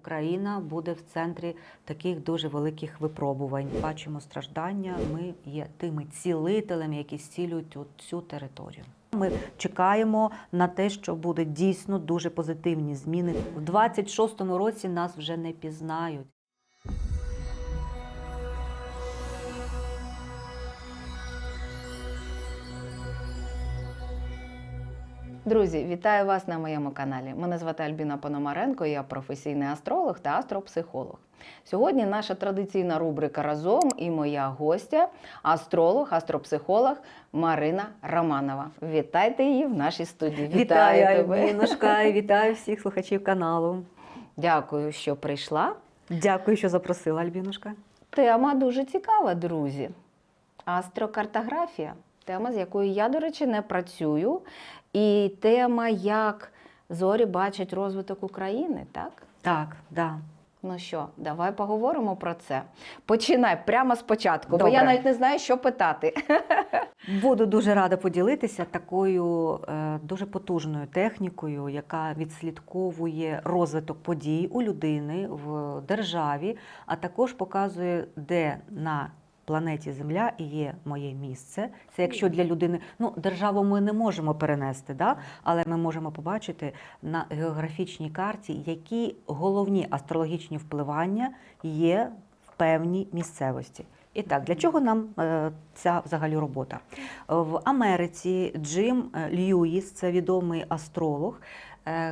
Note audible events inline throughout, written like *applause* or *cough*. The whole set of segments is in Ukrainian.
Україна буде в центрі таких дуже великих випробувань. Бачимо страждання. Ми є тими цілителями, які зцілюють цю територію. Ми чекаємо на те, що буде дійсно дуже позитивні зміни. У 26-му році нас вже не пізнають. Друзі, вітаю вас на моєму каналі. Мене звати Альбіна Пономаренко, я професійний астролог та астропсихолог. Сьогодні наша традиційна рубрика разом і моя гостя, астролог, астропсихолог Марина Романова. Вітайте її в нашій студії. Вітаю, тебе. Альбінушка, *laughs* і вітаю всіх слухачів каналу. Дякую, що прийшла. Дякую, що запросила, Альбінушка. Тема дуже цікава, друзі. Астрокартографія. Тема, з якою я, до речі, не працюю. І тема, як зорі бачать розвиток України, так? Так, да. Ну що, давай поговоримо про це. Починай прямо спочатку, бо я навіть не знаю, що питати. *laughs* Буду дуже рада поділитися такою е, дуже потужною технікою, яка відслідковує розвиток подій у людини в державі, а також показує, де на планеті Земля і є моє місце. Це якщо для людини, ну державу ми не можемо перенести, да? але ми можемо побачити на географічній карті, які головні астрологічні впливання є в певній місцевості. І так, для чого нам е, ця взагалі робота? В Америці Джим е, Льюїс, це відомий астролог,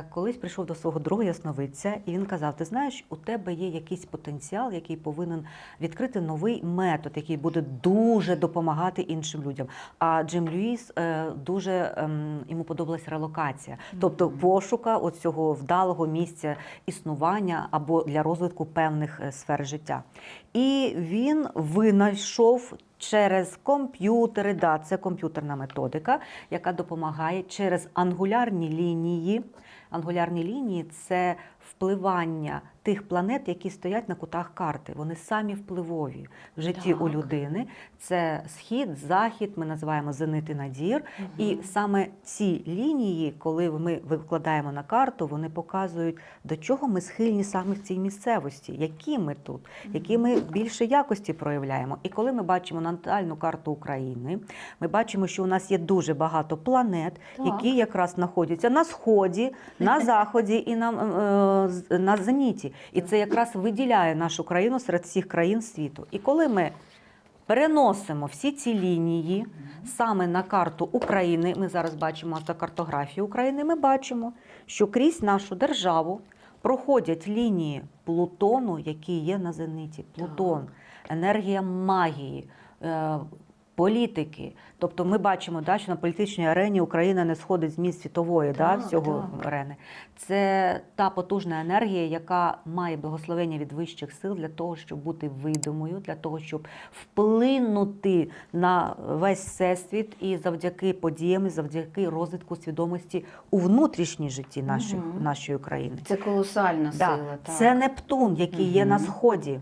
колись прийшов до свого друга ясновидця, і він казав: Ти знаєш, у тебе є якийсь потенціал, який повинен відкрити новий метод, який буде дуже допомагати іншим людям. А Джим Льюїс е, дуже ем, йому подобалась релокація, тобто пошука цього вдалого місця існування або для розвитку певних е, сфер життя. І він винайшов через комп'ютери, да, це комп'ютерна методика, яка допомагає через ангулярні лінії. Ангулярні лінії це впливання тих планет, які стоять на кутах карти. Вони самі впливові в житті у людини. Це схід, захід, ми називаємо зенит і надір. І саме ці лінії, коли ми викладаємо на карту, вони показують, до чого ми схильні саме в цій місцевості, які ми тут, які ми більше якості проявляємо. І коли ми бачимо натальну карту України, ми бачимо, що у нас є дуже багато планет, Так. які якраз знаходяться на сході, на *laughs* заході і на, е, на зеніті. І це якраз виділяє нашу країну серед всіх країн світу. І коли ми переносимо всі ці лінії саме на карту України. Ми зараз бачимо автокартографію України. Ми бачимо, що крізь нашу державу проходять лінії Плутону, які є на зениті. Плутон, енергія магії. Політики, тобто ми бачимо, да, що на політичній арені Україна не сходить з місць світової да, всього так. арени. Це та потужна енергія, яка має благословення від вищих сил для того, щоб бути видимою, для того, щоб вплинути на весь всесвіт і завдяки подіям, і завдяки розвитку свідомості у внутрішній житті нашої, Мгм. нашої країни. Це колосальна Да, сила. Так. Це Нептун, який є на сході,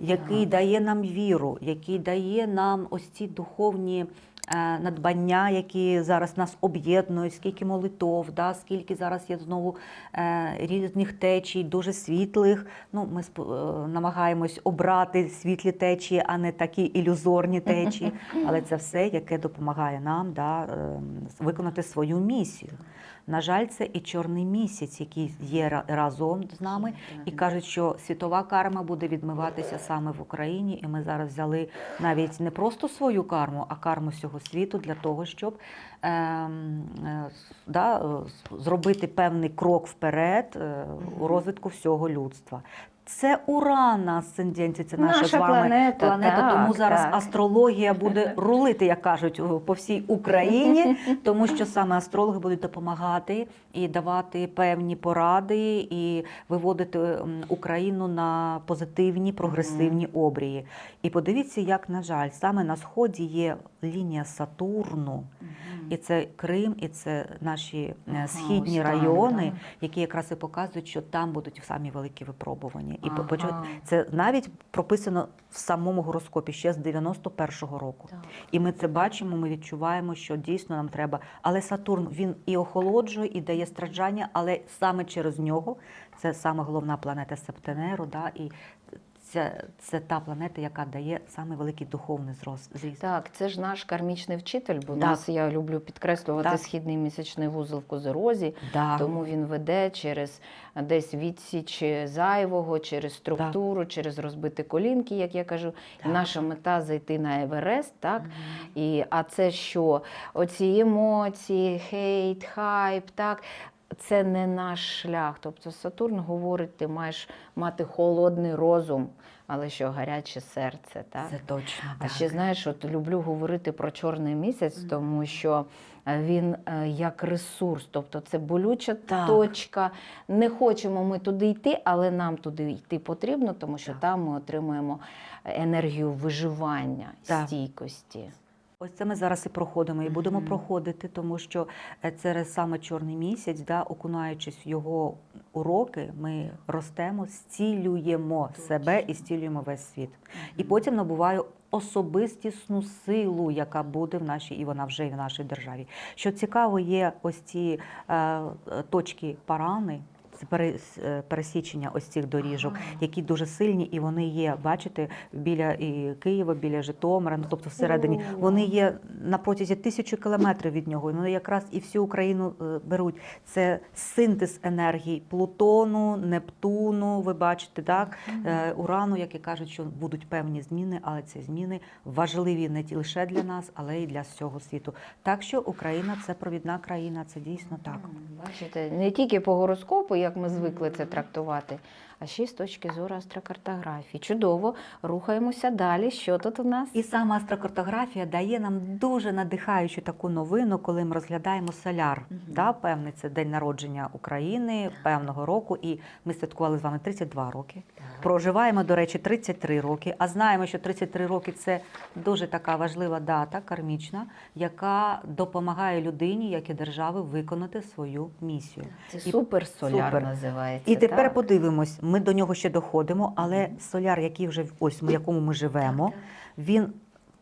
який дає нам віру, який дає нам ось ці духовні. е, Надбання, які зараз нас об'єднують, скільки молитов, да, скільки зараз є знову е, різних течій, дуже світлих. Ну, ми е, намагаємось обрати світлі течії, а не такі ілюзорні течії. *laughs* Але це все, яке допомагає нам да, е, виконати свою місію. На жаль, це і чорний місяць, який є ра- разом з нами, і кажуть, що світова карма буде відмиватися саме в Україні. І ми зараз взяли навіть не просто свою карму, а карму всього світу для того, щоб е, е, да, зробити певний крок вперед е, у розвитку всього людства. Це Уран на асценденті, це наша, Наша з вами планета, планета. так, тому зараз так. астрологія буде *laughs* рулити, як кажуть, по всій Україні, тому що саме астрологи будуть допомагати і давати певні поради, і виводити Україну на позитивні прогресивні обрії. І подивіться, як на жаль, саме на сході є лінія Сатурну. І це Крим, і це наші е, східні райони, які якраз і показують, що там будуть самі великі випробування. Зміни. І Ага. це навіть прописано в самому гороскопі ще з 91-го року. Так. І ми це бачимо, ми відчуваємо, що дійсно нам треба. Але Сатурн він і охолоджує, і дає страждання, але саме через нього це саме головна планета Септенеру, да, і це, це та планета, яка дає саме великий духовний зріст. Так, це ж наш кармічний вчитель, бо Так. нас я люблю підкреслювати Так. східний місячний вузол в козерозі, Да. тому він веде через десь відсіч зайвого, через структуру, через розбиті колінки, як я кажу. Так. наша мета зайти на Еверест, так? Мгм. І, а це що? Оці емоції, хейт, хайп, так? Це не наш шлях. Тобто Сатурн говорить, ти маєш мати холодний розум, але що гаряче серце. Так? Це точно. А так. ще знаєш, от люблю говорити про чорний місяць, тому що е, він е, як ресурс, тобто це болюча Так. точка. Не хочемо ми туди йти, але нам туди йти потрібно, тому що Так. там ми отримуємо енергію виживання, Так. стійкості. Ось це ми зараз і проходимо, і будемо Мгм. проходити, тому що через саме чорний місяць, да, окунаючись в його уроки, ми ростемо, зцілюємо себе і зцілюємо весь світ. І потім набуває особистісну силу, яка буде в нашій, і вона вже і в нашій державі. Що цікаво, є ось ці е, е, точки парани. Е, Пересічення ось цих доріжок, Ага. які дуже сильні, і вони є, бачите, біля і Києва, біля Житомира, ну тобто всередині. Вони є на протязі тисячі кілометрів від нього. Вони якраз і всю Україну е, беруть. Це синтез енергії Плутону, Нептуну. Ви бачите, так Е, Урану, які кажуть, що будуть певні зміни, але ці зміни важливі не лише для нас, але й для всього світу. Так що Україна це провідна країна, це дійсно так. Бачите, не тільки по гороскопу, як ми звикли це трактувати, а ще й з точки зору астрокартографії. Чудово, рухаємося далі. Що тут у нас? І сама астрокартографія дає нам дуже надихаючу таку новину, коли ми розглядаємо соляр. Мгм. Да, певний це день народження України певного року, і ми святкували з вами 32 роки. Проживаємо, до речі, 33 роки. А знаємо, що 33 роки це дуже така важлива дата кармічна, яка допомагає людині, як і держави, виконати свою місію. Це І- супер соляр супер. називається. І тепер так? подивимось, ми до нього ще доходимо, але соляр, який вже ось в якому ми живемо, він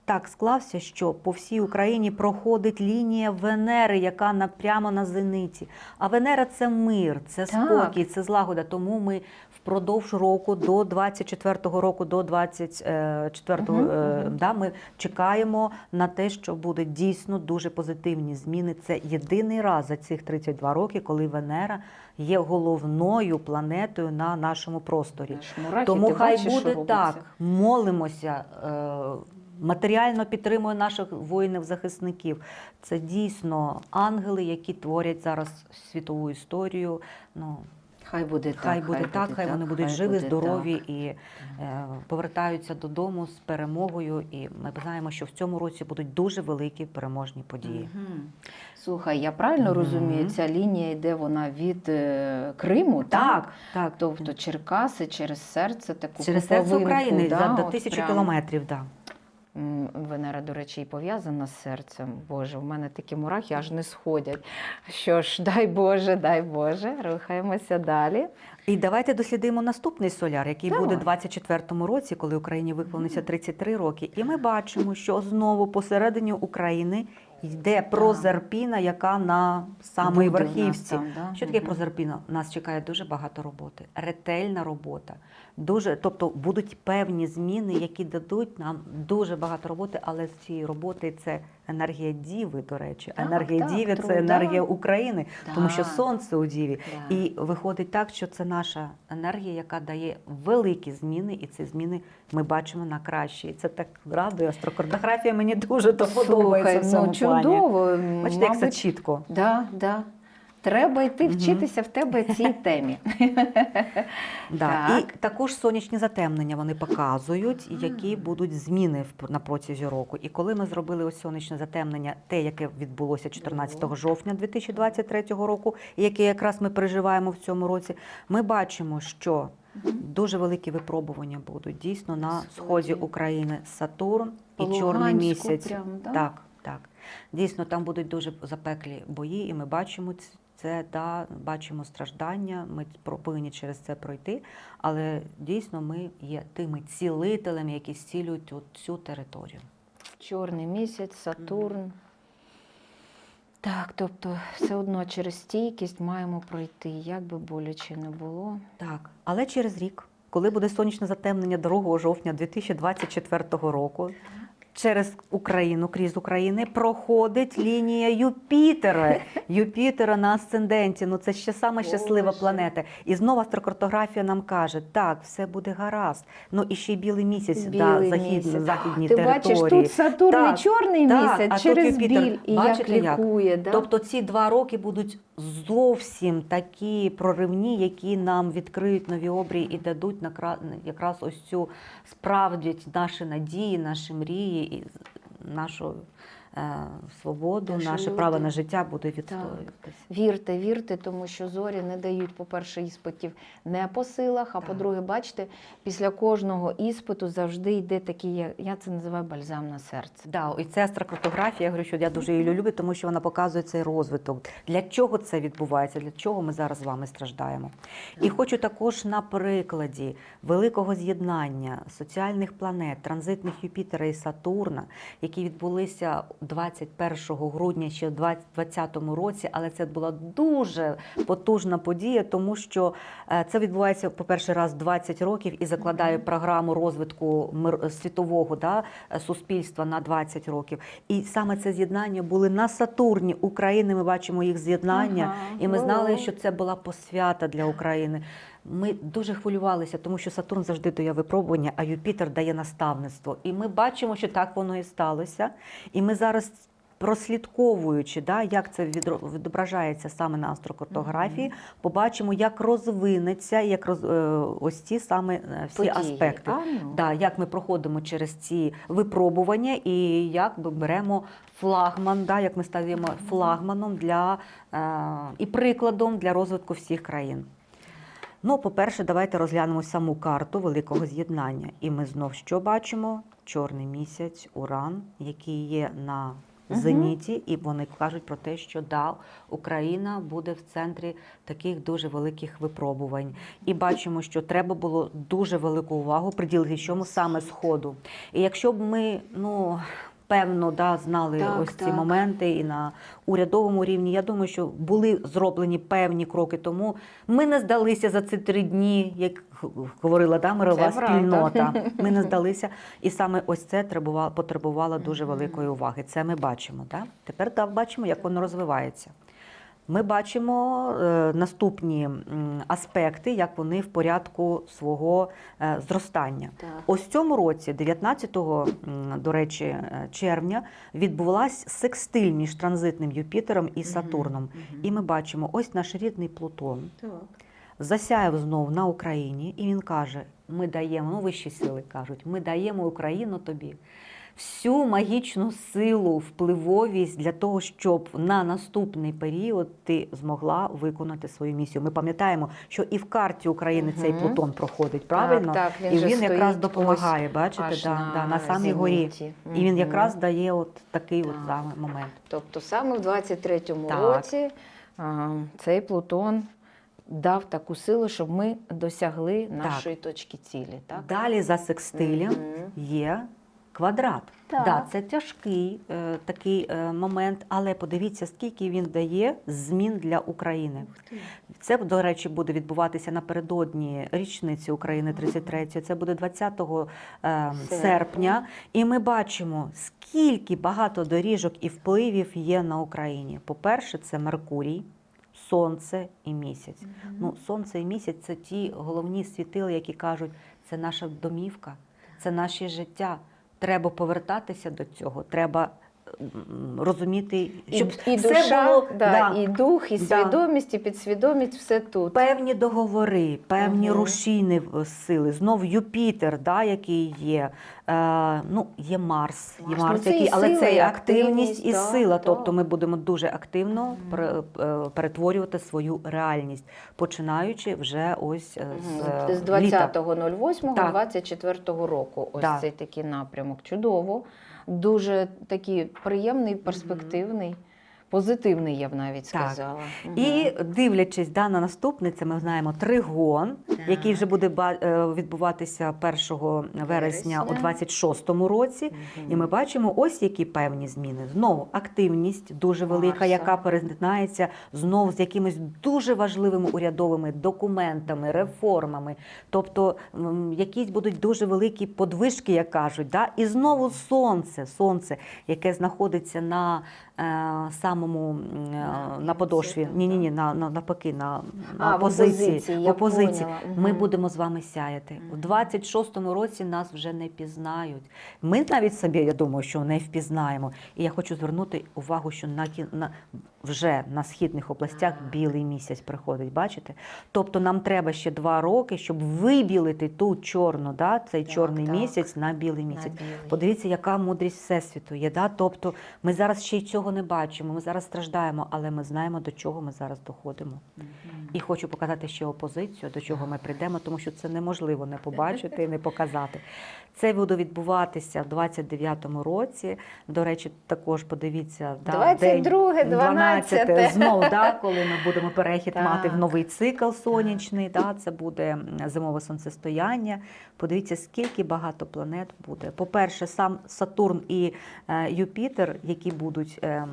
так склався, що по всій Україні проходить лінія Венери, яка на, прямо на зениті. А Венера це мир, це спокій, це злагода. Тому ми впродовж року до 24-го року, до 24-го, Мгм, е, да, ми чекаємо на те, що буде дійсно дуже позитивні зміни. Це єдиний раз за цих 32 роки, коли Венера є головною планетою на нашому просторі. Мурахи, Тому хай бачиш, буде так. Молимося, е, матеріально підтримує наших воїнів-захисників. Це дійсно ангели, які творять зараз світову історію. Ну, Хай буде хай так. буде так, хай вони будуть живі, буде здорові так. і е, повертаються додому з перемогою. І ми знаємо, що в цьому році будуть дуже великі переможні події. Слухай, я правильно Мгм. розумію, ця лінія йде вона від е, Криму, так? Так, так. Тобто Черкаси через серце таку Через серце України да, за тисячі прям. кілометрів. Да. Венера, до речі, і пов'язана з серцем. Боже, в мене такі мурахи аж не сходять. Що ж, *laughs* дай Боже, дай Боже, рухаємося далі. І давайте дослідимо наступний соляр, який так. буде у 24-му році, коли Україні виповниться 33 роки. І ми бачимо, що знову посередині України йде прозерпіна, яка на самої Буде верхівці. там, да? Що таке угу. прозерпіна? Нас чекає дуже багато роботи, ретельна робота. Дуже, тобто будуть певні зміни, які дадуть нам дуже багато роботи, але з цієї роботи це енергія діви, до речі. Так, енергія так, діви труда. це енергія України, тому що сонце у діві. Так. І виходить так, що це наша енергія, яка дає великі зміни, і ці зміни ми бачимо на краще. І це так радує. Астрокардографія мені дуже то подобається. в цьому ну плані. Бачите, Мабуть, як все чітко. Да, да. Треба йти вчитися в тебе цій *laughs* темі. Да. І також сонячні затемнення вони показують, які будуть зміни на протязі року. І коли ми зробили ось сонячне затемнення, те, яке відбулося 14 жовтня 2023 року, і яке якраз ми переживаємо в цьому році, ми бачимо, що дуже великі випробування будуть дійсно на Сході. України Сатурн і Чорний місяць. Так, так. Дійсно, там будуть дуже запеклі бої, і ми бачимо це да, бачимо страждання, ми повинні через це пройти, але дійсно ми є тими цілителями, які зцілюють цю територію. Чорний місяць, Сатурн. Так, тобто все одно через стійкість маємо пройти, як би боляче не було. Так, але через рік, коли буде сонячне затемнення 2 жовтня 2024 року, через Україну, крізь України, проходить лінія Юпітера. *laughs* Юпітера на асценденті. Ну це ще сама щаслива планета. І знову астрокартографія нам каже: так, все буде гаразд. Ну і ще й білий місяць Білий да, захід, місяць. західній Ти території. бачиш, тут Сатурн і чорний так, місяць а тут через Юпітер. біль і Бачите, як? лікує. Да? Тобто ці два роки будуть зовсім такі проривні, які нам відкриють нові обрії і дадуть якраз ось цю справдять наші надії, наші мрії і нашу свободу, Наші наше люди. право на життя буде відстоюватися. Вірте, вірте, тому що зорі не дають, по-перше, іспитів не по силах, а по-друге, бачите, після кожного іспиту завжди йде такий, я- я це називаю бальзам на серце. Да, і це астрокартографія. Я говорю, що я дуже її люблю, тому що вона показує цей розвиток. Для чого це відбувається? Для чого ми зараз з вами страждаємо? І хочу також на прикладі великого з'єднання соціальних планет, транзитних Юпітера і Сатурна, які відбулися 21 грудня ще в 2020 році, але це була дуже потужна подія, тому що е, це відбувається по перший раз 20 років і закладає програму розвитку світового да, суспільства на 20 років. І саме це з'єднання були на Сатурні України. Ми бачимо їх з'єднання, Ага, і ми знали, що це була посвята для України. Ми дуже хвилювалися, тому що Сатурн завжди дає випробування, а Юпітер дає наставництво. І ми бачимо, що так воно і сталося. І ми зараз. Прослідковуючи, да, як це відображається саме на астрокартографії, побачимо, як розвинеться, як роз, е, ось ці саме е, всі Події. аспекти. А, ну. Да, як ми проходимо через ці випробування і як ми беремо флагман, да, як ми стаємо флагманом для, е, і прикладом для розвитку всіх країн. Ну, по-перше, давайте розглянемо саму карту великого з'єднання. І ми знов що бачимо? Чорний місяць, уран, який є на зеніті, і вони кажуть про те, що да, Україна буде в центрі таких дуже великих випробувань. І бачимо, що треба було дуже велику увагу приділити чому саме сходу. І якщо б ми, ну. Певно, да, знали Так, ось ці так. моменти і на урядовому рівні. Я думаю, що були зроблені певні кроки. Тому ми не здалися за ці три дні, як говорила да, мирова Це правда. спільнота. Ми не *laughs* здалися. І саме ось це требувало, потребувало дуже великої уваги. Це ми бачимо. Да? Тепер да, бачимо, як воно розвивається. Ми бачимо е, наступні аспекти, як вони в порядку свого е, зростання. Так. Ось цьому році, 19 м, до речі, е, червня, відбулась секстиль між транзитним Юпітером і Сатурном. Мгм. І ми бачимо, ось наш рідний Плутон Так. засяяв знов на Україні, і він каже: Ми даємо, ну вищі сили кажуть, ми даємо Україну тобі. Всю магічну силу, впливовість для того, щоб на наступний період ти змогла виконати свою місію. Ми пам'ятаємо, що і в карті України цей Плутон проходить правильно, Так, так, і він якраз допомагає. Бачите, да, да, на самій горі. зеніті. І він якраз дає от такий от саме момент. Тобто саме в 23-му Так. році а, цей Плутон дав таку силу, щоб ми досягли нашої точки цілі. Так? Далі за секстилем Мгм. є квадрат. Так. Да, це тяжкий е, такий е, момент, але подивіться, скільки він дає змін для України. Це, до речі, буде відбуватися напередодні річниці України 33 Це буде 20 е, Серпня. І ми бачимо, скільки багато доріжок і впливів є на Україні. По-перше, це Меркурій. Сонце і місяць. Ну, сонце і місяць це ті головні світили, які кажуть, це наша домівка, це наше життя. Треба повертатися до цього. Треба розуміти, щоб і, і все душа, було да, да, і дух, і Да. свідомість, і підсвідомість все тут. певні договори, певні Мгм. рушійні сили. Знов Юпітер, да, який є. Е, ну, є Марс, є Марс. Марс, Ну, це який, але сила, це і активність, і да, сила. да. Тобто ми будемо дуже активно е, перетворювати свою реальність, починаючи вже ось е, з, З е, літа. 20.08.24 року. Ось Да. цей такий напрямок. Чудово. Дуже такий приємний, перспективний. Позитивний, я б навіть Так. сказала. І дивлячись да, на наступнице, ми знаємо тригон, який вже буде е, відбуватися 1 вересня у Вересня. 26-му році. Мгм. І ми бачимо ось які певні зміни. Знову активність дуже велика, Марса. яка перетинається знову з якимись дуже важливими урядовими документами, реформами. Тобто якісь будуть дуже великі подвижки, як кажуть. Да? І знову сонце, сонце, яке знаходиться на самому е, На подошві. Ні, ні, ні, на, на навпаки, на, А, на в опозиції, в опозиції. Ми будемо з вами сяяти. У Мгм. 26-му році нас вже не пізнають. Ми навіть собі, я думаю, що не впізнаємо. І я хочу звернути увагу, що на, на вже на східних областях білий місяць приходить. Бачите? Тобто нам треба ще два роки, щоб вибілити ту чорну, да, цей Так, чорний так. місяць на білий На місяць. білий. Подивіться, яка мудрість всесвіту є. Да? Тобто ми зараз ще й цього не бачимо. Ми зараз страждаємо, але ми знаємо, до чого ми зараз доходимо. І хочу показати ще опозицію, до чого ми прийдемо, тому що це неможливо не *laughs* побачити і не показати. Це буде відбуватися в 29-му році. До речі, також подивіться да, 22, день 12. знову, да, коли ми будемо перехід Так. мати в новий цикл сонячний. Да, це буде зимове сонцестояння. Подивіться, скільки багато планет буде. По-перше, сам Сатурн і е, Юпітер, які будуть е,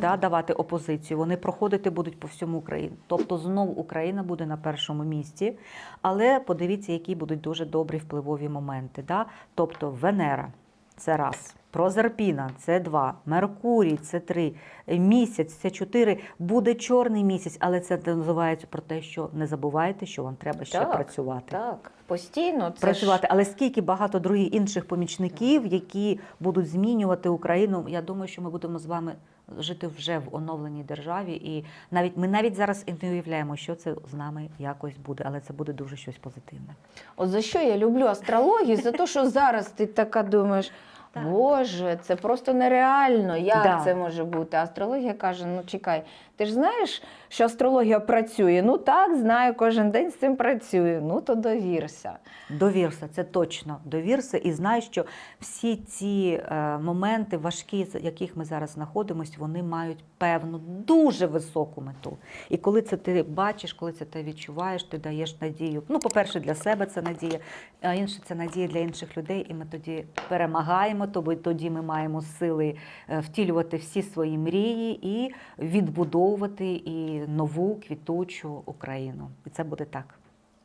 да, давати опозицію, вони проходити будуть по всьому Україні. Тобто знову Україна буде на першому місці. Але подивіться, які будуть дуже добрі впливові моменти. Да? Тобто Венера це раз. Прозерпіна це два, Меркурій це три, місяць це чотири. Буде чорний місяць, але це називається про те, що не забувайте, що вам треба ще Так, працювати. Так, постійно це Працювати, ж... але скільки багато других інших помічників, які будуть змінювати Україну. Я думаю, що ми будемо з вами жити вже в оновленій державі, і навіть ми навіть зараз не уявляємо, що це з нами якось буде, але це буде дуже щось позитивне. От за що я люблю астрологію? За те, що зараз ти така думаєш. Так. Боже, це просто нереально. Як Да. це може бути? Астрологія каже: ну чекай, ти ж знаєш, що астрологія працює? Ну так, знаю, кожен день з цим працюю. Ну то довірся. Довірся, це точно довірся, і знай, що всі ці е, моменти важкі, з яких ми зараз знаходимося, вони мають певну дуже високу мету. І коли це ти бачиш, коли це ти відчуваєш, ти даєш надію. Ну, по-перше, для себе це надія, а інше це надія для інших людей. І ми тоді перемагаємо, тобто тоді ми маємо сили е, втілювати всі свої мрії і відбудовувати і нову квітучу Україну. І це буде так.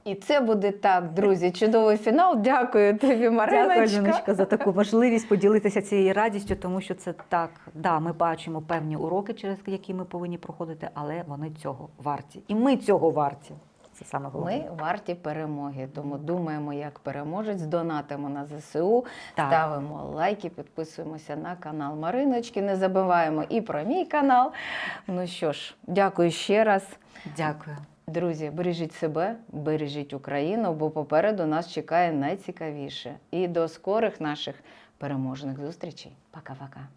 І це буде так, друзі. Чудовий фінал. Дякую тобі, Мариночка. Дякую, Жіночка, за таку важливість поділитися цією радістю, тому що це так. Да, ми бачимо певні уроки, через які ми повинні проходити, але вони цього варті. І ми цього варті. Це саме головне. Ми варті перемоги, тому думаємо, як переможець, донатимо на ЗСУ, Так. ставимо лайки, підписуємося на канал Мариночки. Не забуваємо і про мій канал. Ну що ж, дякую ще раз. Дякую. Друзі, бережіть себе, бережіть Україну, бо попереду нас чекає найцікавіше. І до скорих наших переможних зустрічей. Пока-пока.